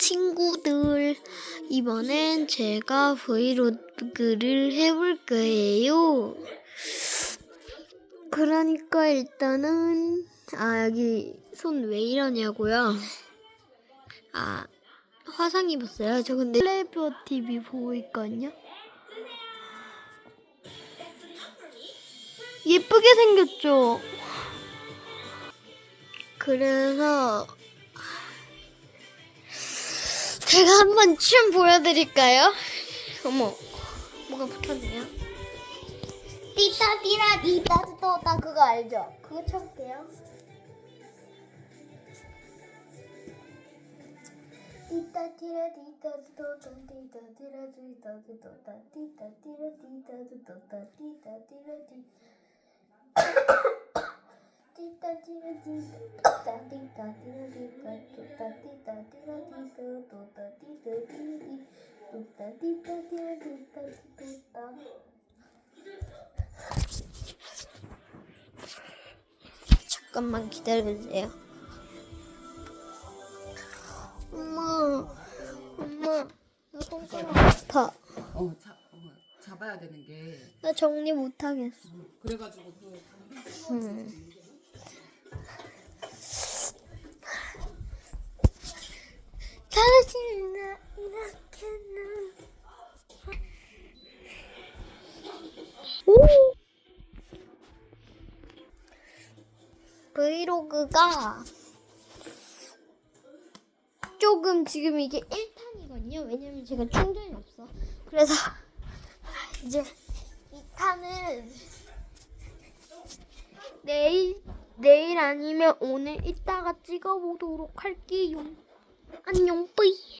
친구들. 이번엔 제가 브이로그를 해볼 거예요. 그러니까 일단은, 아, 여기 손 왜 이러냐고요? 아, 화상 입었어요. 저 근데 플레이버 TV 보고 있거든요. 예쁘게 생겼죠? 그래서 제가 한번 춤 보여드릴까요? 어머, 뭐가 붙었네요. 띠따 띠라 띠따 또따 그거 알죠? 그거 쳐볼게요. 띠따 띠라 띠따 또따 띠따 띠라 띠따 또따 띠따 띠라 띠따 또따 띠따 띠라 띠 띠따 띠라 띠따 띠따 띠라 띠따 또따 띠따 띠라 띠따 또따 띠따 띠라 띠 또따 띠따 띠라 띠따 또따 잠깐만 기다려주세요. 엄마, 엄마, 나 손가락 아파. 어, 자, 어, 잡아야 되는 게 나 정리 못하겠어. 어, 그래가지고 또 음. 당신은 이렇게는 오 브이로그가 조금 지금 이게 1탄이거든요. 왜냐면 제가 충전이 없어. 그래서 이제 2탄은 내일 내일 아니면 오늘 이따가 찍어보도록 할게요. 안녕 뿌이.